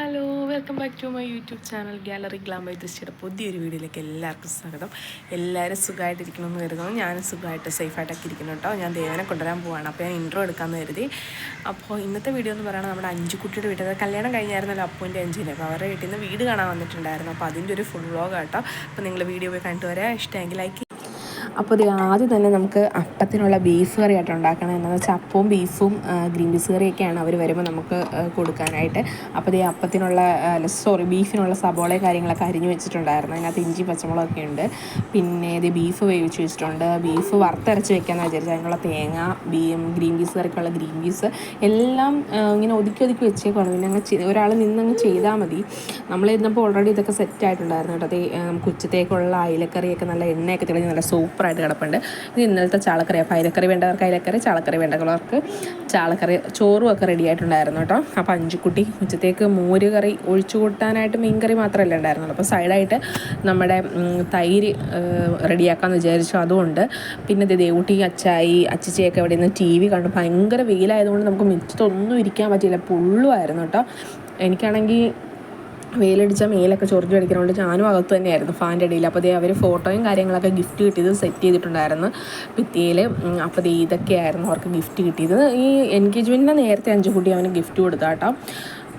Hello welcome back to my YouTube channel gallery glam by ദൃശ്യയുടെ പുതിയൊരു വീഡിയോയിലേക്ക് എല്ലാവർക്കും സ്വാഗതം. എല്ലാവരും സുഖമായിട്ടിരിക്കണമെന്ന് കരുതുന്നു. ഞാനും സുഖമായിട്ട് സേഫായിട്ടൊക്കെ ഇരിക്കുന്നു കേട്ടോ. ഞാൻ ദേവനെ കൊണ്ടുവരാൻ പോവാണ്. അപ്പോൾ ഞാൻ ഇൻട്രോ എടുക്കാമെന്ന് കരുതി. അപ്പോൾ ഇന്നത്തെ വീഡിയോ എന്ന് പറയുന്നത് നമ്മുടെ അഞ്ചു കുട്ടിയുടെ വീട്ടിൽ കല്യാണം കഴിഞ്ഞായിരുന്നല്ലോ അപ്പൂന്റെ അഞ്ചിന് അപ്പോൾ അവരുടെ വീട്ടിൽ നിന്ന് വീട് കാണാൻ വന്നിട്ടുണ്ടായിരുന്നു. അപ്പോൾ അതിന്റെ ഒരു ഫുൾ വ്ളോഗ് കേട്ടോ. അപ്പോൾ നിങ്ങൾ വീഡിയോ പോയി കണ്ടുവരാം. വരാം ഇഷ്ടമെങ്കിൽ ലൈക്ക് അപ്പോൾ ഇത് ആദ്യം തന്നെ നമുക്ക് അപ്പത്തിനുള്ള ബീഫ് കറി ആയിട്ട് ഉണ്ടാക്കണം. എന്താണെന്ന് വെച്ചാൽ അപ്പവും ബീഫും ഗ്രീൻ പീസ് കറിയൊക്കെയാണ് അവർ വരുമ്പോൾ നമുക്ക് കൊടുക്കാനായിട്ട്. അപ്പോൾ ഈ അപ്പത്തിനുള്ള സോറി ബീഫിനുള്ള സബോളയും കാര്യങ്ങളൊക്കെ അരിഞ്ഞു വെച്ചിട്ടുണ്ടായിരുന്നു. അതിനകത്ത് ഇഞ്ചി പച്ചമുളകൊക്കെ ഉണ്ട്. പിന്നെ ഇത് ബീഫ് വേവിച്ച് വെച്ചിട്ടുണ്ട്. ബീഫ് വറുത്തരച്ച് വെക്കാമെന്ന് വിചാരിച്ചു അതിനുള്ള തേങ്ങ ബീ ഗ്രീൻ പീസ് കറിക്കുള്ള ഗ്രീൻ പീസ് എല്ലാം ഇങ്ങനെ ഒതുക്കി ഒതുക്കി വെച്ചേക്കാണ് പിന്നെ അങ്ങ് ഒരാൾ നിന്നങ്ങ് ചെയ്താൽ മതി. നമ്മൾ ഇരുന്നപ്പോൾ ഓൾറെഡി ഇതൊക്കെ സെറ്റ് ആയിട്ടുണ്ടായിരുന്നു കേട്ടോ. അത് നമുക്ക് ഉച്ചത്തേക്കുള്ള അയിലക്കറിയൊക്കെ നല്ല എണ്ണയൊക്കെ തെളിഞ്ഞ് നല്ല സൂപ്പറായിട്ട് കിടപ്പുണ്ട്. ഇത് ഇന്നലത്തെ ചാളക്കറി അപ്പോൾ അയിലക്കറി വേണ്ടവർക്ക് അയിലക്കറി ചാളക്കറി വേണ്ടവർക്ക് ചാളക്കറി ചോറും ഒക്കെ റെഡി ആയിട്ടുണ്ടായിരുന്നു കേട്ടോ. അപ്പോൾ അഞ്ചുക്കുട്ടി ഉച്ചത്തേക്ക് മോര് കറി ഒഴിച്ചു കൂട്ടാനായിട്ട് മീൻ കറി മാത്രമല്ല ഉണ്ടായിരുന്നുള്ളൂ. അപ്പോൾ സൈഡായിട്ട് നമ്മുടെ തൈര് റെഡിയാക്കാമെന്ന് വിചാരിച്ചു. അതുകൊണ്ട് പിന്നെ ദേവുട്ടി അച്ചായി അച്ചിച്ചയൊക്കെ എവിടെ നിന്ന് ടി വി കണ്ടു. ഭയങ്കര വെയിലായതുകൊണ്ട് നമുക്ക് മിറ്റത്തൊന്നും ഇരിക്കാൻ പറ്റിയില്ല. പുള്ളുമായിരുന്നു കേട്ടോ. എനിക്കാണെങ്കിൽ വെയിലടിച്ച മേലൊക്കെ ചൊറിഞ്ഞു അടിക്കുന്നതുകൊണ്ട് ഞാനും അകത്ത് തന്നെയായിരുന്നു ഫാന്റെ ഇടയിൽ. അപ്പോൾ ദേ അവർ ഫോട്ടോയും കാര്യങ്ങളൊക്കെ ഗിഫ്റ്റ് കിട്ടിയത് സെറ്റ് ചെയ്തിട്ടുണ്ടായിരുന്നു. ഭിത്തിയിൽ അപ്പോൾ ദേ ഇതൊക്കെയായിരുന്നു അവർക്ക് ഗിഫ്റ്റ് കിട്ടിയത്. ഈ എൻഗേജ്മെന്റിന് നേരത്തെ അഞ്ചു കുട്ടി അവന് ഗിഫ്റ്റ് കൊടുത്താ കേട്ടോ.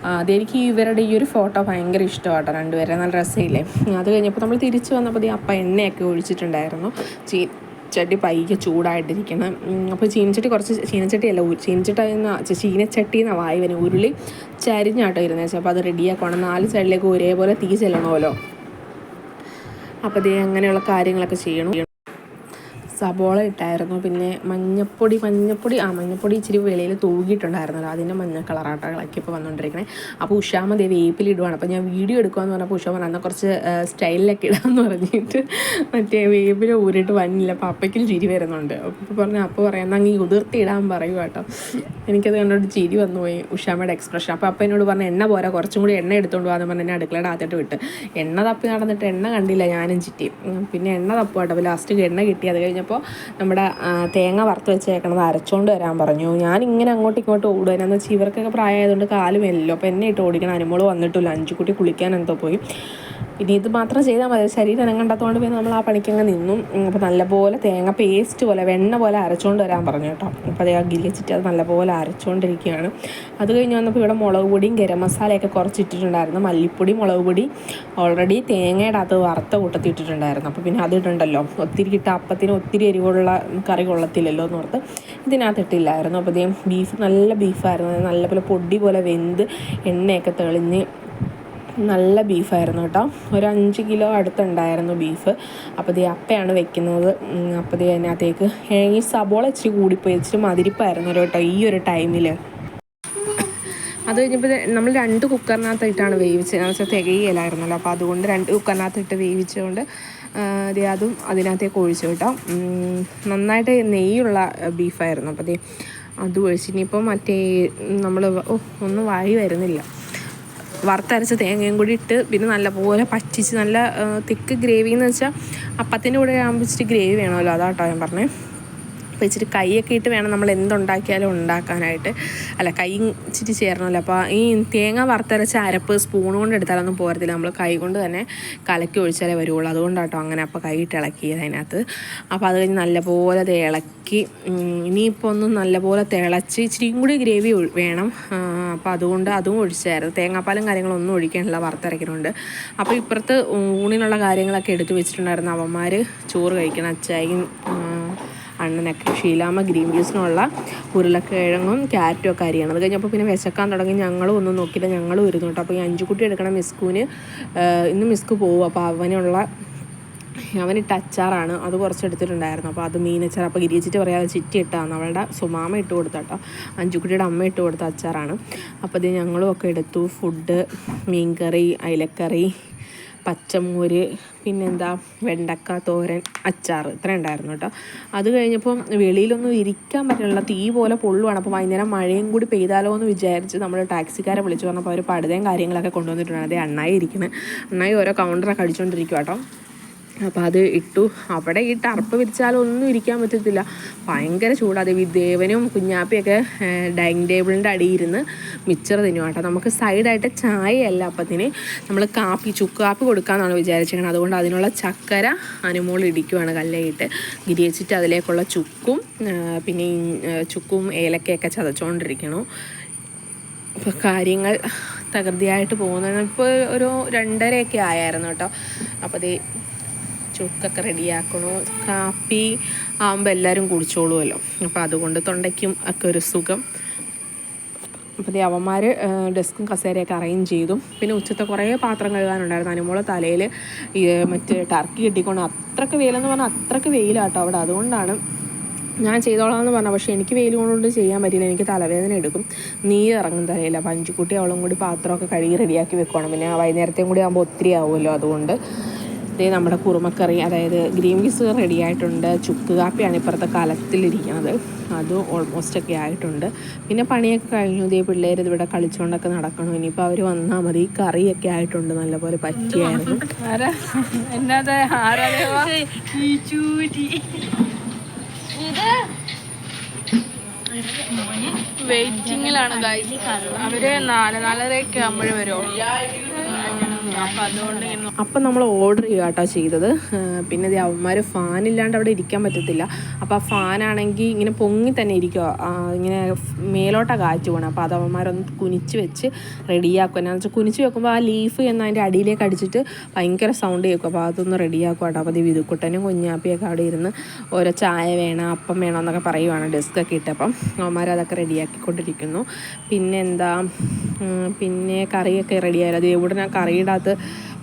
ആ, അതെനിക്ക് ഇവരുടെ ഈ ഒരു ഫോട്ടോ ഭയങ്കര ഇഷ്ടമാട്ടോ രണ്ടുപേരെ. നല്ല രസമില്ലേ? അത് കഴിഞ്ഞപ്പോൾ നമ്മൾ തിരിച്ച് വന്നപ്പോൾ ഈ അപ്പ എണ്ണയൊക്കെ ഒഴിച്ചിട്ടുണ്ടായിരുന്നു. ചീ ചട്ടി പയ്യെ ചൂടായിട്ടിരിക്കണം അപ്പോൾ ചീനച്ചട്ടി കുറച്ച് ചീനച്ചട്ടിയല്ല ചീനച്ചട്ടി എന്ന ചീനച്ചട്ടി എന്ന വായു ഉരുളി ചരിഞ്ഞാട്ടോ ഇരുന്നത് അപ്പോൾ അത് റെഡിയാക്കണം. നാല് സൈഡിലേക്ക് ഒരേപോലെ തീ ചെല്ലണമല്ലോ. അപ്പോൾ അതേ അങ്ങനെയുള്ള കാര്യങ്ങളൊക്കെ ചെയ്യണം. സബോള ഇട്ടായിരുന്നു. പിന്നെ മഞ്ഞപ്പൊടി മഞ്ഞപ്പൊടി ആ മഞ്ഞപ്പൊടി ഇച്ചിരി വെളിയിൽ തൂകിയിട്ടുണ്ടായിരുന്നല്ലോ. അതിന്റെ മഞ്ഞ കളറാട്ടകളൊക്കെ ഇപ്പോൾ വന്നുകൊണ്ടിരിക്കണേ അപ്പോൾ ഉഷാമ ദേ വേപ്പിലിടുവാണ് അപ്പോൾ ഞാൻ വീഡിയോ എടുക്കുമെന്ന് പറഞ്ഞപ്പോൾ ഉഷാമ എന്നാൽ കുറച്ച് സ്റ്റൈലിലൊക്കെ ഇടാമെന്ന് പറഞ്ഞിട്ട് മറ്റേ വേപ്പിൽ ഊരിട്ട് വന്നില്ല. അപ്പോൾ അപ്പയ്ക്കും ചിരി വരുന്നുണ്ട്. അപ്പോൾ പറഞ്ഞു അപ്പോൾ പറയാം അങ്ങ് ഉതിർത്തി ഇടാൻ പറയൂ കേട്ടോ. എനിക്കത് കണ്ടോട്ട് ചിരി വന്നു പോയി ഉഷാമയുടെ എക്സ്പ്രഷൻ അപ്പോൾ അപ്പം എന്നോട് പറഞ്ഞ എണ്ണ പോരാ കുറച്ചും കൂടി എണ്ണ എടുത്തുകൊണ്ട് പോകാന്ന് പറഞ്ഞ് എന്നെ അടുക്കളയുടെ അകത്തോട്ട് വിട്ട്. എണ്ണ തപ്പി നടന്നിട്ട് എണ്ണ കണ്ടില്ല ഞാനും ചിറ്റി പിന്നെ എണ്ണ തപ്പുവാട്ടോ. അപ്പോൾ ലാസ്റ്റ് എണ്ണ കിട്ടി. അത് കഴിഞ്ഞപ്പോൾ നമ്മുടെ തേങ്ങ വറുത്ത് വെച്ചേക്കണത് അരച്ചുകൊണ്ട് വരാൻ പറഞ്ഞു. ഞാൻ ഇങ്ങനെ അങ്ങോട്ടും ഇങ്ങോട്ടും ഓടുക എന്നാന്ന് വെച്ചാൽ ഇവർക്കൊക്കെ പ്രായമായതുകൊണ്ട് കാലും എല്ലോ. അപ്പോൾ എന്നെ ഇട്ട് ഓടിക്കണം. അനുമോൾ വന്നിട്ടില്ല അഞ്ചുകുട്ടി കുളിക്കാൻ എന്തോ പോയി. ഇനി ഇത് മാത്രം ചെയ്താൽ മതി. ശരീരം അനങ്ങണ്ടാത്തതുകൊണ്ട് പിന്നെ നമ്മൾ ആ പണിക്കങ്ങ് നിന്നും. അപ്പം അപ്പോൾ നല്ലപോലെ തേങ്ങ പേസ്റ്റ് പോലെ വെണ്ണ പോലെ അരച്ചുകൊണ്ട് വരാൻ പറഞ്ഞു കേട്ടോ. അപ്പോൾ അതേ ആ ഗിരിച്ചിട്ട് അത് നല്ലപോലെ അരച്ചുകൊണ്ടിരിക്കുകയാണ് അത് കഴിഞ്ഞ് വന്നപ്പോൾ ഇവിടെ മുളക് പൊടിയും ഗരം മസാലയൊക്കെ കുറച്ചിട്ടിട്ടുണ്ടായിരുന്നു. മല്ലിപ്പൊടി മുളക് പൊടി ഓൾറെഡി തേങ്ങയുടെ അത് വറുത്ത കൂട്ടത്തിൽ ഇട്ടിട്ടുണ്ടായിരുന്നു. അപ്പോൾ പിന്നെ അതിട്ടുണ്ടല്ലോ ഒത്തിരി കിട്ടുക അപ്പത്തിന് ഒത്തിരി എരിവുള്ള കറി കൊള്ളത്തില്ലല്ലോ എന്ന് ഓർത്ത് ഇതിനകത്ത് ഇട്ടില്ലായിരുന്നു. അപ്പോൾ ഇതേ ബീഫ് നല്ല ബീഫായിരുന്നു നല്ലപോലെ പൊടി പോലെ വെന്ത് എണ്ണയൊക്കെ തെളിഞ്ഞ് നല്ല ബീഫായിരുന്നു കേട്ടോ. ഒരു അഞ്ച് കിലോ അടുത്തുണ്ടായിരുന്നു ബീഫ്. അപ്പോൾ ദേ അപ്പയാണ് വെക്കുന്നത്. അപ്പം അപ്പോൾ ദേ അതിനകത്തേക്ക് ഈ സബോള ഇച്ചിരി കൂടിപ്പോയി. ഇച്ചിരി മതിരിപ്പായിരുന്നു കേട്ടോ ഈ ഒരു ടൈമിൽ അത് കഴിഞ്ഞപ്പോൾ നമ്മൾ രണ്ട് കുക്കറിനകത്തിട്ടാണ് വേവിച്ചത്. എന്ന് വെച്ചാൽ തികയിലായിരുന്നല്ലോ. അപ്പോൾ അതുകൊണ്ട് രണ്ട് കുക്കറിനകത്തിട്ട് വേവിച്ചുകൊണ്ട് ദേ അതും അതിനകത്തേക്ക് ഒഴിച്ചു കേട്ടോ. നന്നായിട്ട് നെയ്യുള്ള ബീഫായിരുന്നു. അപ്പോൾ ദേ അത് ഒഴിച്ച് മറ്റേ നമ്മൾ ഓ ഒന്നും വായി വരുന്നില്ല. വറുത്തരച്ച തേങ്ങയും കൂടി ഇട്ട് പിന്നെ നല്ലപോലെ പറ്റിച്ച് നല്ല തിക്ക് ഗ്രേവി എന്ന് വെച്ചാൽ അപ്പത്തിന്റെ കൂടെ ആകുമ്പോൾ ഇച്ചിരി ഗ്രേവി വേണമല്ലോ. അതാട്ടോ ഞാൻ പറഞ്ഞേ. അപ്പോൾ ഇച്ചിരി കൈയൊക്കെ ഇട്ട് വേണം നമ്മൾ എന്തുണ്ടാക്കിയാലും ഉണ്ടാക്കാനായിട്ട്. അല്ല കൈ ഇച്ചിരി ചേരണമല്ലോ അപ്പോൾ ഈ തേങ്ങ വറുത്തരച്ച അരപ്പ് സ്പൂൺ കൊണ്ട് എടുത്താലൊന്നും പോരത്തില്ല. നമ്മൾ കൈ കൊണ്ട് തന്നെ കലക്കി ഒഴിച്ചാലേ വരുള്ളൂ. അതുകൊണ്ടാട്ടോ അങ്ങനെ അപ്പോൾ കൈ ഇട്ട് ഇളക്കിയത് അതിനകത്ത്. അപ്പോൾ അത് കഴിഞ്ഞ് നല്ലപോലെ അത് ഇളക്കി ഇനിയിപ്പോൾ ഒന്ന് നല്ലപോലെ തിളച്ച് ഇച്ചിരിയും കൂടി ഗ്രേവി വേണം. അപ്പോൾ അതുകൊണ്ട് അതും ഒഴിച്ചായിരുന്നു. തേങ്ങാപ്പാലും കാര്യങ്ങളൊന്നും ഒഴിക്കാനുള്ള വറുത്തരയ്ക്കുന്നുണ്ട് അപ്പോൾ ഇപ്പുറത്ത് ഊണിനുള്ള കാര്യങ്ങളൊക്കെ എടുത്തു വെച്ചിട്ടുണ്ടായിരുന്നു. അവന്മാർ ചോറ് കഴിക്കണം അച്ചായും അണ്ണനൊക്കെ ഷീലാമ്മ ഗ്രീൻ പീസിനുള്ള ഉരുളക്കിഴങ്ങും ക്യാരറ്റും ഒക്കെ അരിയണം. അത് കഴിഞ്ഞപ്പോൾ പിന്നെ വിശക്കാൻ തുടങ്ങി. ഞങ്ങളും ഒന്നും നോക്കിയില്ല. ഞങ്ങളും ഇരുന്നു കേട്ടോ. അപ്പോൾ ഈ അഞ്ചു കുട്ടി എടുക്കണം മിസ്കുവിന് ഇന്ന് മിസ്കു പോകും അപ്പോൾ അവനുള്ള അവന് ടച്ചാറാണ് അത് കുറച്ച് എടുത്തിട്ടുണ്ടായിരുന്നു. അപ്പോൾ അത് മീനച്ചാർ അപ്പോൾ ഗിരിച്ചിട്ട് പറയാതെ ചിറ്റി ഇട്ടാണ് അവളുടെ സുമാമ ഇട്ട് കൊടുത്ത കേട്ടോ. അഞ്ചുക്കുട്ടിയുടെ അമ്മ ഇട്ട് കൊടുത്ത അച്ചാറാണ്. അപ്പോൾ ഇത് ഞങ്ങളും ഒക്കെ എടുത്തു. ഫുഡ് മീൻകറി അയിലക്കറി പച്ചമോര് പിന്നെന്താ വെണ്ടക്ക തോരൻ അച്ചാർ ഇത്ര ഉണ്ടായിരുന്നു കേട്ടോ. അത് കഴിഞ്ഞപ്പം വെളിയിലൊന്നും ഇരിക്കാൻ പറ്റില്ല. തീ പോലെ പൊള്ളുവാണ്. അപ്പോൾ വൈകുന്നേരം മഴയും കൂടി പെയ്താലോ എന്ന് വിചാരിച്ച് നമ്മൾ ടാക്സിക്കാരെ വിളിച്ചു പറഞ്ഞപ്പോൾ അവർ പടുതയും കാര്യങ്ങളൊക്കെ കൊണ്ടുവന്നിട്ടുണ്ട്. അതേ അണ്ണായി ഇരിക്കുന്നത് അണ്ണായി ഓരോ കൗണ്ടറൊക്കെ അടിച്ചുകൊണ്ടിരിക്കുക കേട്ടോ അപ്പോൾ അത് ഇട്ടു. അവിടെ ഈ ടർപ്പ് വിരിച്ചാലൊന്നും ഇരിക്കാൻ പറ്റത്തില്ല. ഭയങ്കര ചൂടാതെ ഈ ദേവനും കുഞ്ഞാപ്പിയൊക്കെ ഡൈനിങ് ടേബിളിന്റെ അടിയിൽ ഇരുന്ന് മിച്ചർ തിന്നു കേട്ടോ. നമുക്ക് സൈഡായിട്ട് ചായയല്ല അപ്പത്തിന് നമ്മൾ കാപ്പി ചുക്കാപ്പി കൊടുക്കാമെന്നാണ് വിചാരിച്ചിരിക്കുന്നത്. അതുകൊണ്ട് അതിനുള്ള ചക്കര അനുമോൾ ഇടിക്കുവാണ് കല്ലയിട്ട്. ഗിരിയച്ചിട്ട് അതിലേക്കുള്ള ചുക്കും പിന്നെ ചുക്കും ഏലക്കയൊക്കെ ചതച്ചുകൊണ്ടിരിക്കണു ഇപ്പോൾ കാര്യങ്ങൾ തകൃതിയായിട്ട് പോകുന്നത് ഇപ്പോൾ ഒരു രണ്ടരയൊക്കെ ആയായിരുന്നു കേട്ടോ. അപ്പോൾ അത് ചുക്കൊക്കെ റെഡിയാക്കണോ. കാപ്പി ആകുമ്പോൾ എല്ലാവരും കുടിച്ചോളുമല്ലോ അപ്പോൾ അതുകൊണ്ട് തൊണ്ടയ്ക്കും ഒക്കെ ഒരു സുഖം. അപ്പോൾ അവന്മാർ ഡെസ്കും കസേരയൊക്കെ അറേഞ്ച് ചെയ്തു. പിന്നെ ഉച്ചത്തെ കുറേ പാത്രം കഴുകാനുണ്ടായിരുന്നു. അനുമോളെ തലയിൽ മറ്റേ ടർക്കി കിട്ടിക്കൊണ്ട് അത്രയ്ക്ക് വെയിലെന്ന് പറഞ്ഞാൽ അത്രയ്ക്ക് വെയിലാട്ടോ അവിടെ. അതുകൊണ്ടാണ് ഞാൻ ചെയ്തോളാം എന്ന് പറഞ്ഞു പക്ഷേ എനിക്ക് വെയിൽ കൊണ്ട് ചെയ്യാൻ പറ്റില്ല എനിക്ക് തലവേദന എടുക്കും. നീ ഇറങ്ങും തലയില്ല അപ്പം അഞ്ചുകുട്ടി അവളും കൂടി പാത്രമൊക്കെ കഴുകി റെഡിയാക്കി വെക്കണം പിന്നെ വൈകുന്നേരത്തെയും കൂടി ആകുമ്പോൾ ഒത്തിരി ആവുമല്ലോ അതുകൊണ്ട്. ഇതേ നമ്മുടെ കുറുമക്കറി അതായത് ഗ്രീൻ പീസ് റെഡി ആയിട്ടുണ്ട്. ചുക്ക് കാപ്പിയാണ് ഇപ്പുറത്തെ കലത്തിലിരിക്കുന്നത്. അത് ഓൾമോസ്റ്റ് ഒക്കെ ആയിട്ടുണ്ട്. പിന്നെ പണിയൊക്കെ കഴിഞ്ഞു. ഇതേ പിള്ളേർ ഇവിടെ കളിച്ചുകൊണ്ടൊക്കെ നടക്കണം. ഇനിയിപ്പോൾ അവർ വന്നാൽ മതി. കറിയൊക്കെ ആയിട്ടുണ്ട്. നല്ലപോലെ പറ്റിയായിരുന്നു. വെയിറ്റിങ്ങിലാണ് ഗൈസ് അവർ നാല് നാലരയൊക്കെ ആകുമ്പോഴേ വരുമോ അപ്പൊ അപ്പം നമ്മൾ ഓർഡർ ചെയ്യുക കേട്ടോ ചെയ്തത് പിന്നെ ദേ അവന്മാർ ഫാനില്ലാണ്ട് അവിടെ ഇരിക്കാൻ പറ്റത്തില്ല. അപ്പോൾ ആ ഫാനാണെങ്കിൽ ഇങ്ങനെ പൊങ്ങി തന്നെ ഇരിക്കുക ഇങ്ങനെ മേലോട്ടാ കാറ്റ് പോകണം അപ്പോൾ അത് അവന്മാരൊന്ന് കുനിച്ച് വെച്ച് റെഡിയാക്കും എന്നാന്ന് വെച്ചാൽ കുനിച്ച് വെക്കുമ്പോൾ ആ ലീഫ് എന്ന് അതിന്റെ അടിയിലേക്ക് അടിച്ചിട്ട് ഭയങ്കര സൗണ്ട് കേൾക്കും അപ്പോൾ അതൊന്ന് റെഡിയാക്കും കേട്ടോ അപ്പോൾ അത് വിതുക്കുട്ടനും കുഞ്ഞാപ്പിയൊക്കെ അവിടെ ഇരുന്ന് ഓരോ ചായ വേണം അപ്പം വേണം എന്നൊക്കെ പറയുവാണ്. ഡെസ്ക്കൊക്കെ ഇട്ടപ്പം അവന്മാർ അതൊക്കെ റെഡിയാക്കിക്കൊണ്ടിരിക്കുന്നു പിന്നെ എന്താ പിന്നെ കറിയൊക്കെ റെഡിയായാലും അത് എവിടെ ഞാൻ കറിയുടെ അകത്ത്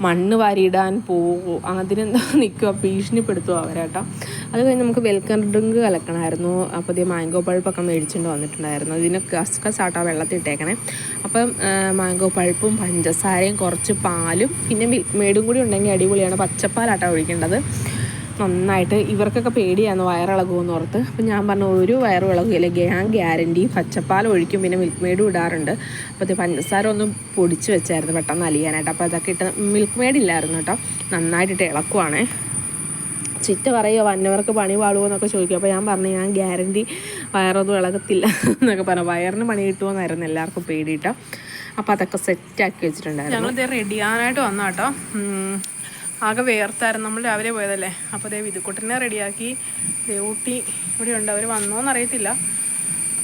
മണ്ണ് വാരിയിടാൻ പോകുമോ അതിനെന്താ നിൽക്കുക ഭീഷണിപ്പെടുത്തുമോ അവരേട്ടോ അത് കഴിഞ്ഞ് നമുക്ക് വെൽക്കം ഡ്രിങ്ക് കലക്കണമായിരുന്നു. അപ്പോൾ ഇത് മാംഗോ പഴുപ്പൊക്കെ മേടിച്ചുകൊണ്ട് വന്നിട്ടുണ്ടായിരുന്നു. ഇതിന് കസ്കസാട്ടോ വെള്ളത്തിൽ ഇട്ടേക്കണേ അപ്പം മാംഗോ പൾപ്പും പഞ്ചസാരയും കുറച്ച് പാലും പിന്നെ മിൽക്ക് മെയ്ഡും കൂടി ഉണ്ടെങ്കിൽ അടിപൊളിയാണ്. പച്ചപ്പാലാട്ടോ ഒഴിക്കേണ്ടത്. നന്നായിട്ട് ഇവർക്കൊക്കെ പേടിയാണ് വയറിളകുമെന്ന് ഓർത്ത്. അപ്പം ഞാൻ പറഞ്ഞു ഒരു വയറ് ഇളകില്ല ഞാൻ ഗ്യാരണ്ടി പച്ചപ്പാൽ ഒഴിക്കും. പിന്നെ മിൽക്ക് മെയ്ഡും ഇടാറുണ്ട്. അപ്പോൾ പഞ്ചസാര ഒന്ന് പൊടിച്ച് വെച്ചായിരുന്നു പെട്ടെന്ന് അലിയാനായിട്ട്. അപ്പോൾ അതൊക്കെ ഇട്ട് മിൽക്ക് മെയ്ഡ് ഇല്ലായിരുന്നു കേട്ടോ. നന്നായിട്ടിട്ട് ഇളക്കുവാണേ. ചിറ്റ പറയുക വന്നവർക്ക് പണി പാടുമോ എന്നൊക്കെ ചോദിക്കും. അപ്പോൾ ഞാൻ പറഞ്ഞു ഞാൻ ഗ്യാരണ്ടി വയറൊന്നും ഇളകത്തില്ല എന്നൊക്കെ പറഞ്ഞു. വയറിന് പണി കിട്ടുമോന്നായിരുന്നു എല്ലാവർക്കും പേടിയിട്ടോ അപ്പോൾ അതൊക്കെ സെറ്റാക്കി വെച്ചിട്ടുണ്ടായിരുന്നു. ഞങ്ങളിത് റെഡിയാനായിട്ട് വന്ന കേട്ടോ ഉം. ആകെ വേർത്തായിരുന്നു. നമ്മൾ രാവിലെ പോയതല്ലേ? അപ്പോൾ ദേ വിധുക്കുട്ടനെ റെഡിയാക്കി. ദേവൂട്ടി ഇവിടെ ഉണ്ട്. അവർ വന്നോന്ന് അറിയത്തില്ല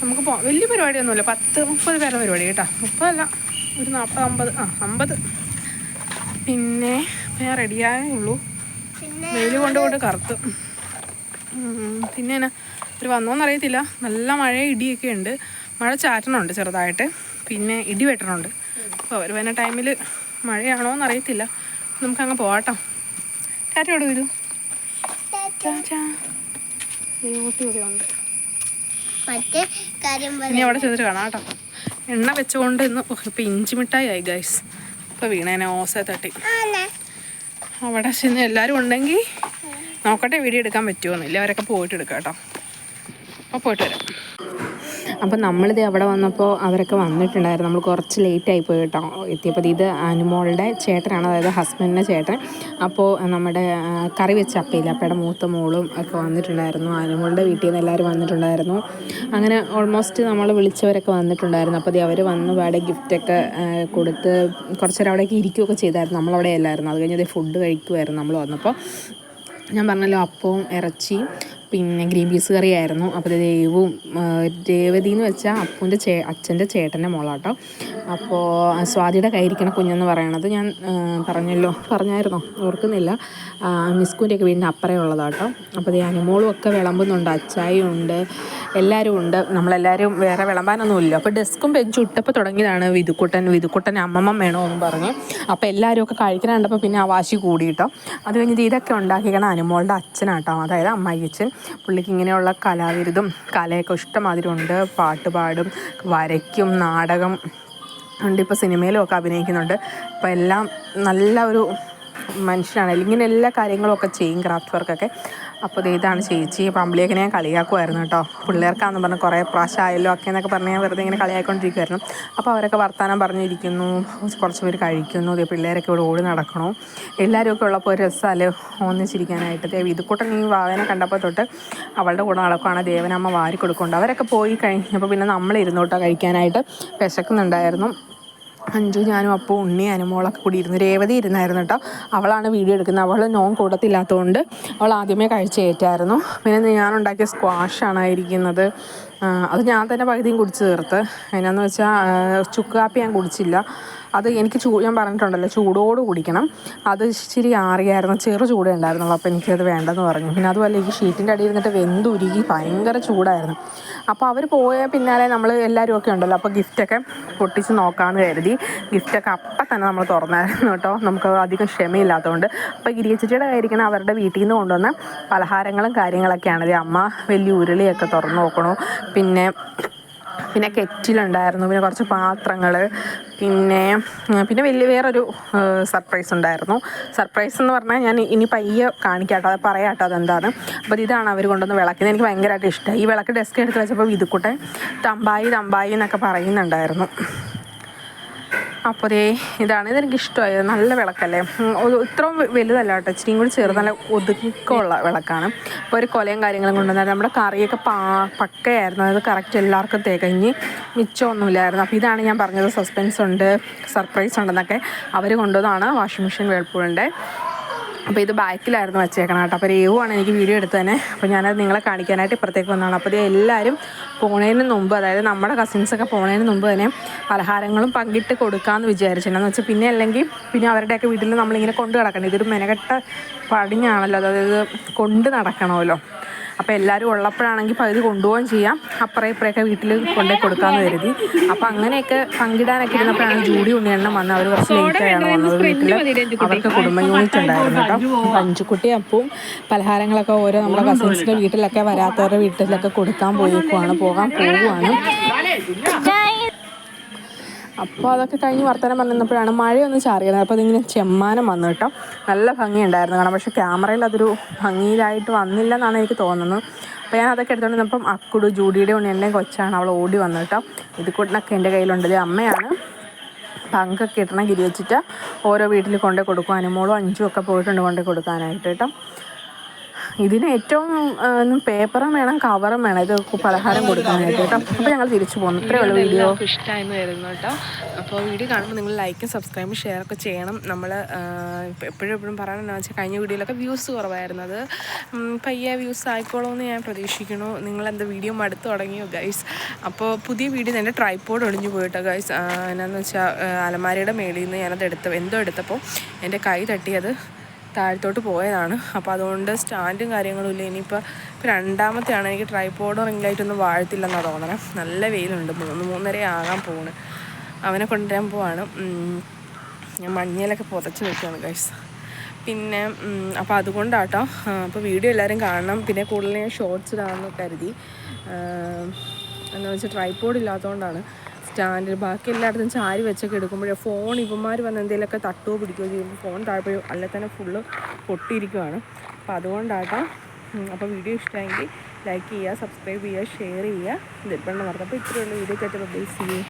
നമുക്ക് പോ വലിയ പരിപാടിയൊന്നുമില്ല. പത്ത് മുപ്പത് പേരുടെ പരിപാടി കേട്ടോ. മുപ്പതല്ല ഒരു നാൽപ്പത് അമ്പത് ആ അമ്പത്. പിന്നെ ഞാൻ റെഡിയായേ ഉള്ളൂ. വെയിൽ കൊണ്ട് കൊണ്ട് കറുത്ത്. പിന്നെ എന്നാ? ഇവർ വന്നോന്ന് അറിയത്തില്ല നല്ല മഴ ഇടിയൊക്കെ ഉണ്ട്. മഴ ചാറ്റണുണ്ട് ചെറുതായിട്ട്. പിന്നെ ഇടി വെട്ടണുണ്ട്. അപ്പോൾ അവർ വരുന്ന ടൈമിൽ മഴയാണോ എന്ന് അറിയത്തില്ല നമുക്ക് അങ്ങ് പോവാട്ടോ കാറ്റോട് വരൂ ഉണ്ട്. ഇനി അവിടെ ചെന്നിട്ട് കാണാം കേട്ടോ. എണ്ണ വെച്ചുകൊണ്ട് ഇന്ന് ഇപ്പം ഇഞ്ചി മിഠായി ആയി ഗൈസ് ഇപ്പൊ വീണേനെ ഓസ തട്ടി. അവിടെ ചെന്ന് എല്ലാവരും ഉണ്ടെങ്കിൽ നോക്കട്ടെ വീഡിയോ എടുക്കാൻ പറ്റുമോ പറ്റുമോന്നില്ല അവരൊക്കെ പോയിട്ട് എടുക്കാം കേട്ടോ. അപ്പോൾ പോയിട്ട് വരാം. അപ്പം നമ്മളിത് അവിടെ വന്നപ്പോൾ അവരൊക്കെ വന്നിട്ടുണ്ടായിരുന്നു. നമ്മൾ കുറച്ച് ലേറ്റ് ആയി പോയി കേട്ടോ. എത്തിയപ്പോൾ ഇത് അനുമോളുടെ ചേട്ടനാണ് അതായത് ഹസ്ബൻഡിന്റെ ചേട്ടൻ. അപ്പോൾ നമ്മുടെ കറി വെച്ച അപ്പയില്ല അപ്പയുടെ മൂത്ത മോളും ഒക്കെ വന്നിട്ടുണ്ടായിരുന്നു. അനുമോളുടെ വീട്ടിൽ നിന്ന് എല്ലാവരും വന്നിട്ടുണ്ടായിരുന്നു. അങ്ങനെ ഓൾമോസ്റ്റ് നമ്മൾ വിളിച്ചവരൊക്കെ വന്നിട്ടുണ്ടായിരുന്നു. അപ്പോൾ അവർ വന്ന് പാടെ ഗിഫ്റ്റൊക്കെ കൊടുത്ത് കുറച്ച് നേരം അവിടേക്ക് ഇരിക്കുകയൊക്കെ ചെയ്തായിരുന്നു. നമ്മളവിടെ അല്ലായിരുന്നു. അത് കഴിഞ്ഞത് ഫുഡ് കഴിക്കുമായിരുന്നു നമ്മൾ വന്നപ്പോൾ ഞാൻ പറഞ്ഞല്ലോ അപ്പവും ഇറച്ചിയും പിന്നെ ഗ്രീൻ പീസ് കറിയായിരുന്നു. അപ്പോൾ ദേവും രേവതി എന്ന് വെച്ചാൽ അപ്പൂന്റെ ചേ അച്ഛന്റെ ചേട്ടന്റെ മോളാട്ടോ. അപ്പോൾ സ്വാതിയുടെ കയ്യിരിക്കണ കുഞ്ഞെന്ന് പറയണത് ഞാൻ പറഞ്ഞല്ലോ പറഞ്ഞായിരുന്നോ? ഓർക്കുന്നില്ല. മിസ്കുന്റെയൊക്കെ വീടിന്റെ അപ്പറേ ഉള്ളതാട്ടോ. അപ്പോൾ ഈ അനുമോളും ഒക്കെ വിളമ്പുന്നുണ്ട്. അച്ചായും ഉണ്ട്. എല്ലാവരും ഉണ്ട്. നമ്മളെല്ലാവരും വേറെ വിളമ്പാനൊന്നുമില്ല. അപ്പോൾ ഡെസ്കും ബെഞ്ചും ഇട്ടപ്പോൾ തുടങ്ങിയതാണ് വിതുക്കുട്ടൻ. വിതുക്കുട്ടൻ അമ്മമ്മ വേണമെന്ന് പറഞ്ഞ്. അപ്പോൾ എല്ലാവരും ഒക്കെ കഴിക്കാൻ കണ്ടപ്പോൾ പിന്നെ ആ വാശി കൂടിയിട്ടോ അത് കഴിഞ്ഞിട്ട് ഇതൊക്കെ ഉണ്ടാക്കിക്കണ അനുമോളുടെ അച്ഛനാട്ടോ. അതായത് അമ്മായി അച്ഛൻ പുള്ളിക്ക് ഇങ്ങനെയുള്ള കലാവിരുതും കലയൊക്കെ ഇഷ്ടമാതിരി ഉണ്ട്. പാട്ട് പാടും വരയ്ക്കും നാടകം ഉണ്ട്. ഇപ്പോൾ സിനിമയിലും ഒക്കെ അഭിനയിക്കുന്നുണ്ട്. അപ്പോൾ എല്ലാം നല്ല ഒരു മനുഷ്യനാണ്. ഇങ്ങനെ എല്ലാ കാര്യങ്ങളും ഒക്കെ ചെയ്യും ക്രാഫ്റ്റ് വർക്കൊക്കെ അപ്പോൾ ഇതാണ് ചേച്ചി. അപ്പോൾ അമ്പിളിയൊക്കെ ഞാൻ കളിയാക്കുമായിരുന്നു കേട്ടോ. പിള്ളേർക്കാന്ന് പറഞ്ഞ് കുറേ പ്രാവശ്യം ആയല്ലോ ഒക്കെ എന്നൊക്കെ പറഞ്ഞ് ഞാൻ വെറുതെ ഇങ്ങനെ കളിയാക്കൊണ്ടിരിക്കുമായിരുന്നു അപ്പോൾ അവരൊക്കെ വർത്തമാനം പറഞ്ഞിരിക്കുന്നു. കുറച്ച് പേര് കഴിക്കുന്നു. അതേ പിള്ളേരൊക്കെ ഇവിടെ ഓടി നടക്കണു. എല്ലാവരും ഒക്കെ ഉള്ളപ്പോൾ ഒരു രസമല്ലേ ഒന്നിച്ചിരിക്കാനായിട്ട്. ദേ വിതുക്കൂട്ടൻ ഈ വാവനെ കണ്ടപ്പോൾ തൊട്ട് അവളുടെ കൂടെ നടക്കുകയാണ് ദേവനമ്മ വാരി കൊടുക്കുന്നുണ്ട് അവരൊക്കെ പോയി കഴിഞ്ഞപ്പോൾ പിന്നെ നമ്മളിരുന്നു കേട്ടോ കഴിക്കാനായിട്ട്. വിശക്കുന്നുണ്ടായിരുന്നു. അഞ്ചു ഞാനും അപ്പോൾ ഉണ്ണി അനുമോളൊക്കെ കൂടി ഇരുന്ന് രേവതി ഇരുന്നായിരുന്നു കേട്ടോ. അവളാണ് വീഡിയോ എടുക്കുന്നത്. അവൾ നോൺ കൂടത്തില്ലാത്തതുകൊണ്ട് അവൾ ആദ്യമേ കഴിച്ചേറ്റായിരുന്നു പിന്നെ ഞാൻ ഉണ്ടാക്കിയ സ്ക്വാഷാണ് ഇരിക്കുന്നത് അത് ഞാൻ തന്നെ പകുതിയും കുടിച്ച് തീർത്ത്. എന്നാന്ന് വെച്ചാൽ ചുക്ക് കാപ്പി ഞാൻ കുടിച്ചില്ല. അത് എനിക്ക് ചൂ ഞാൻ പറഞ്ഞിട്ടുണ്ടല്ലോ ചൂടോട് കുടിക്കണം. അത് ഇച്ചിരി ആറിയായിരുന്നു ചെറു ചൂടേ ഉണ്ടായിരുന്നുള്ളൂ. അപ്പോൾ എനിക്കത് വേണ്ടെന്ന് പറഞ്ഞു. പിന്നെ അതുപോലെ ഈ ഷീറ്റിന്റെ അടിയിൽ നിന്നിട്ട് വെന്തുരുകി ഭയങ്കര ചൂടായിരുന്നു. അപ്പോൾ അവർ പോയ പിന്നാലെ നമ്മൾ എല്ലാവരും ഒക്കെ ഉണ്ടല്ലോ അപ്പോൾ ഗിഫ്റ്റൊക്കെ പൊട്ടിച്ച് നോക്കാമെന്ന് കരുതി. ഗിഫ്റ്റൊക്കെ അപ്പം തന്നെ നമ്മൾ തുറന്നായിരുന്നു കേട്ടോ. നമുക്ക് അധികം ക്ഷമയില്ലാത്തതുകൊണ്ട് അപ്പോൾ ഗിരിയച്ചിയുടെ കയ്യിരിക്കണം അവരുടെ വീട്ടിൽ നിന്ന് കൊണ്ടുവന്ന പലഹാരങ്ങളും കാര്യങ്ങളൊക്കെയാണ്. അമ്മ വലിയ ഉരുളിയൊക്കെ തുറന്ന് നോക്കണു. പിന്നെ പിന്നെ കെറ്റിലുണ്ടായിരുന്നു പിന്നെ കുറച്ച് പാത്രങ്ങൾ പിന്നെ പിന്നെ വലിയ വേറൊരു സർപ്രൈസ് ഉണ്ടായിരുന്നു. സർപ്രൈസ് എന്ന് പറഞ്ഞാൽ ഞാൻ ഇനി പയ്യെ കാണിക്കാട്ടോ അത് പറയാട്ടോ അതെന്താണ് അപ്പോൾ ഇതാണ് അവർ കൊണ്ടുവന്ന് വിളക്കുന്നത്. എനിക്ക് ഭയങ്കരമായിട്ട് ഇഷ്ടമായി ഈ വിളക്ക് ഡെസ്ക് എടുത്ത് വെച്ചപ്പോൾ ഇതുക്കൂട്ടെ തമ്പായി തമ്പായി എന്നൊക്കെ പറയുന്നുണ്ടായിരുന്നു. അപ്പോൾ ദേ ഇതാണ്. ഇതെനിക്ക് ഇഷ്ടമായത് നല്ല വിളക്കല്ലേ? ഇത്രയും വലുതല്ല കേട്ടോ. ഇച്ചിരിയും കൂടി ചെറുത് നല്ല ഒതുക്കമുള്ള വിളക്കാണ്. അപ്പോൾ ഒരു കൊലയും കാര്യങ്ങളും കൊണ്ടുവന്നാൽ നമ്മുടെ കറിയൊക്കെ പാ പക്കയായിരുന്നു. അത് കറക്റ്റ് എല്ലാവർക്കും തികഞ്ഞ് മിച്ചമൊന്നുമില്ലായിരുന്നു. അപ്പോൾ ഇതാണ് ഞാൻ പറഞ്ഞത്. സസ്പെൻസ് ഉണ്ട് സർപ്രൈസ് ഉണ്ടെന്നൊക്കെ. അവർ കൊണ്ടുവന്നതാണ് വാഷിംഗ് മെഷീൻ വേൾപൂളിന്റെ അപ്പോൾ ഇത് ബാക്കിലായിരുന്നു വെച്ചേക്കണം കേട്ടോ. അപ്പോൾ രേവുമാണ് എനിക്ക് വീഡിയോ എടുത്തു തന്നെ. അപ്പോൾ ഞാനത് നിങ്ങളെ കാണിക്കാനായിട്ട് ഇപ്പുറത്തേക്ക് വന്നതാണ്. അപ്പോൾ ഇത് എല്ലാവരും പോണതിന് മുമ്പ് അതായത് നമ്മുടെ കസിൻസൊക്കെ പോണതിന് മുമ്പ് തന്നെ പലഹാരങ്ങളും പങ്കിട്ട് കൊടുക്കാമെന്ന് വിചാരിച്ചിട്ടുണ്ടെന്ന് വെച്ചാൽ പിന്നെ അല്ലെങ്കിൽ പിന്നെ അവരുടെയൊക്കെ വീട്ടിൽ നമ്മളിങ്ങനെ കൊണ്ട് നടക്കണം. ഇതൊരു മെനകെട്ട പടിഞ്ഞാണല്ലോ. അതായത് കൊണ്ട് നടക്കണമല്ലോ. അപ്പോൾ എല്ലാവരും ഉള്ളപ്പോഴാണെങ്കിൽ പകുതി കൊണ്ടുപോവുകയും ചെയ്യാം. അപ്പുറം ഇപ്പുറമൊക്കെ വീട്ടിൽ കൊണ്ടുപോയി കൊടുക്കാമെന്ന് കരുതി. അപ്പോൾ അങ്ങനെയൊക്കെ പങ്കിടാനൊക്കെ ഇരുന്നപ്പോഴാണ് ജൂഡി ഉണ്ണിയെണ്ണം വന്ന് അവർ കുറച്ച് ലേറ്റായാണ് വന്നത് വീട്ടിൽ അവർക്ക് കുടുംബ യൂണിറ്റ് ഉണ്ടായിരുന്നു കേട്ടോ. പഞ്ചുക്കുട്ടി അപ്പവും പലഹാരങ്ങളൊക്കെ ഓരോ നമ്മുടെ കസിൻസിന്റെ വീട്ടിലൊക്കെ വരാത്തവരുടെ വീട്ടിലൊക്കെ കൊടുക്കാൻ പോയേക്കുവാണ് പോകാൻ പോവുകയാണ് അപ്പോൾ അതൊക്കെ കഴിഞ്ഞ് വർത്തമാനം പറഞ്ഞപ്പോഴാണ് മഴയൊന്ന് ചാറിയത്. അപ്പോൾ അതിങ്ങനെ ചെമ്മാനം വന്നു കേട്ടോ. നല്ല ഭംഗിയുണ്ടായിരുന്നു കാണാം പക്ഷേ ക്യാമറയിൽ അതൊരു ഭംഗിയിലായിട്ട് വന്നില്ല എന്നാണ് എനിക്ക് തോന്നുന്നത്. അപ്പോൾ ഞാൻ അതൊക്കെ എടുത്തുകൊണ്ട് വന്നപ്പം അക്കുടു ജൂഡിയുടെ ഉണ്ണിന്റെയും കൊച്ചാണ് അവൾ ഓടി വന്നു കേട്ടോ. ഇത് കൂട്ടിനൊക്കെ എന്റെ കയ്യിലുണ്ട്. അമ്മയാണ്. പങ്കൊക്കെ ഇടണം ഗിരി വെച്ചിട്ട് ഓരോ വീട്ടിൽ കൊണ്ടുപോയി കൊടുക്കും അനുമോളും അഞ്ചും ഒക്കെ പോയിട്ടുണ്ട് കൊണ്ടുപോയി കൊടുക്കാനായിട്ട് കേട്ടോ. ഇതിന് ഏറ്റവും പേപ്പറും വേണം കവറും വേണം. ഇത് പലഹാരം കൊടുക്കാനായിട്ട് കേട്ടോ. അപ്പോൾ ഞങ്ങൾ തിരിച്ചു പോകുന്നു ഇത്രയേ ഉള്ളൂ വീഡിയോ ഇഷ്ടമായിരുന്നു വരുന്നു കേട്ടോ. അപ്പോൾ വീഡിയോ കാണുമ്പോൾ നിങ്ങൾ ലൈക്കും സബ്സ്ക്രൈബും ഷെയർ ഒക്കെ ചെയ്യണം. നമ്മൾ എപ്പോഴും എപ്പോഴും പറയണമെന്ന് വെച്ചാൽ കഴിഞ്ഞ വീഡിയോയിലൊക്കെ വ്യൂസ് കുറവായിരുന്നു അത്. പയ്യെ വ്യൂസ് ആയിക്കോളൂന്ന് ഞാൻ പ്രതീക്ഷിക്കുന്നു. നിങ്ങളെന്താ വീഡിയോ മടുത്തു തുടങ്ങിയോ ഗൈസ് അപ്പോൾ പുതിയ വീഡിയോ എന്റെ ട്രൈപ്പോഡ് ഒളിഞ്ഞു പോയിട്ടോ ഗൈസ് എന്നാന്ന് വെച്ചാൽ അലമാരയുടെ മേളിൽ നിന്ന് ഞാനത് എടുത്ത എന്തോ എടുത്തപ്പോൾ എന്റെ കൈ തട്ടിയത് താഴത്തോട്ട് പോയതാണ്. അപ്പോൾ അതുകൊണ്ട് സ്റ്റാൻഡും കാര്യങ്ങളും ഇല്ല. ഇനിയിപ്പോൾ ഇപ്പോൾ രണ്ടാമത്തെയാണ് എനിക്ക് ട്രൈപോഡോ റിംഗ് വാഴത്തില്ലെന്നാണ് തോന്നണം. നല്ല വെയിലുണ്ട്. മൂന്ന് മൂന്നര ആകാൻ പോണ്. അവനെ കൊണ്ടുവരാൻ പോവാണ്. ഞാൻ മഞ്ഞയിലൊക്കെ പുതച്ച് വെക്കുകയാണ് ഗൈസ് പിന്നെ അപ്പോൾ അതുകൊണ്ടാട്ടോ അപ്പോൾ വീഡിയോ എല്ലാവരും കാണണം. പിന്നെ കൂടുതൽ ഞാൻ ഷോർട്സ് ഇടാമെന്ന് കരുതി. എന്ന് വെച്ചാൽ ട്രൈപോഡ് ഇല്ലാത്തതുകൊണ്ടാണ് സ്റ്റാൻഡിൽ ബാക്കി എല്ലായിടത്തും ചാരി വെച്ചൊക്കെ എടുക്കുമ്പോഴേ ഫോൺ ഇവന്മാർ വന്ന് എന്തെങ്കിലുമൊക്കെ തട്ടുകയോ പിടിക്കുകയോ ചെയ്യുമ്പോൾ ഫോൺ താഴ്പോയോ അല്ലെ തന്നെ ഫുള്ള് പൊട്ടിയിരിക്കുകയാണ് അപ്പോൾ അതുകൊണ്ടാട്ടോ അപ്പോൾ വീഡിയോ ഇഷ്ടമെങ്കിൽ ലൈക്ക് ചെയ്യുക സബ്സ്ക്രൈബ് ചെയ്യുക ഷെയർ ചെയ്യുക. ഇതിൽപ്പെണ്ണം മറക്കാം അപ്പോൾ ഇത്രയുള്ള വീഡിയോ കേട്ട് ബേസ് ചെയ്യുക